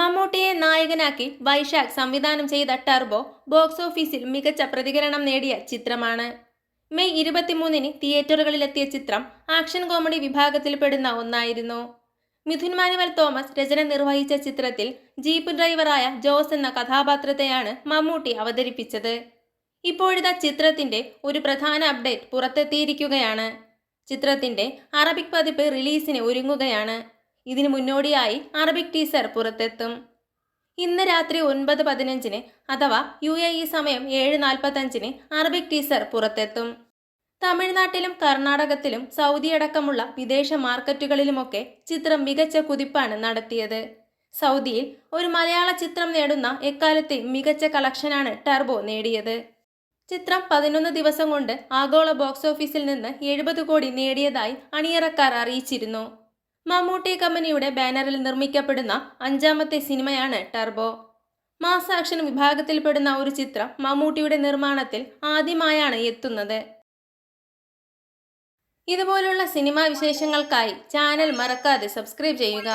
മമ്മൂട്ടിയെ നായകനാക്കി വൈശാഖ് സംവിധാനം ചെയ്ത ടർബോ ബോക്സ് ഓഫീസിൽ മികച്ച പ്രതികരണം നേടിയ ചിത്രമാണ്. മെയ് ഇരുപത്തിമൂന്നിന് തിയേറ്ററുകളിലെത്തിയ ചിത്രം ആക്ഷൻ കോമഡി വിഭാഗത്തിൽപ്പെടുന്ന ഒന്നായിരുന്നു. മിഥുൻ മാനുവൽ തോമസ് രചന നിർവഹിച്ച ചിത്രത്തിൽ ജീപ്പ് ഡ്രൈവറായ ജോസ് എന്ന കഥാപാത്രത്തെയാണ് മമ്മൂട്ടി അവതരിപ്പിച്ചത്. ഇപ്പോഴിതാ ചിത്രത്തിന്റെ ഒരു പ്രധാന അപ്ഡേറ്റ് പുറത്തെത്തിയിരിക്കുകയാണ്. ചിത്രത്തിന്റെ അറബിക് പതിപ്പ് റിലീസിന് ഒരുങ്ങുകയാണ്. ഇതിനു മുന്നോടിയായി അറബിക് ടീസർ പുറത്തെത്തും. ഇന്ന് രാത്രി ഒൻപത് പതിനഞ്ചിന് അഥവാ യു എ ഇ സമയം ഏഴ് നാൽപ്പത്തഞ്ചിന് അറബിക് ടീസർ പുറത്തെത്തും. തമിഴ്നാട്ടിലും കർണാടകത്തിലും സൗദി അടക്കമുള്ള വിദേശ മാർക്കറ്റുകളിലുമൊക്കെ ചിത്രം മികച്ച കുതിപ്പാണ് നടത്തിയത്. സൗദിയിൽ ഒരു മലയാള ചിത്രം നേടുന്ന എക്കാലത്തെ മികച്ച കളക്ഷനാണ് ടർബോ നേടിയത്. ചിത്രം പതിനൊന്ന് ദിവസം കൊണ്ട് ആഗോള ബോക്സ് ഓഫീസിൽ നിന്ന് എഴുപത് കോടി നേടിയതായി അണിയറക്കാർ അറിയിച്ചിരുന്നു. മമ്മൂട്ടി കമ്പനിയുടെ ബാനറിൽ നിർമ്മിക്കപ്പെടുന്ന അഞ്ചാമത്തെ സിനിമയാണ് ടർബോ. മാസ് ആക്ഷൻ വിഭാഗത്തിൽപ്പെടുന്ന ഒരു ചിത്രം മമ്മൂട്ടിയുടെ നിർമ്മാണത്തിൽ ആദ്യമായാണ് എത്തുന്നത്. ഇതുപോലുള്ള സിനിമാ വിശേഷങ്ങൾക്കായി ചാനൽ മറക്കാതെ സബ്സ്ക്രൈബ് ചെയ്യുക.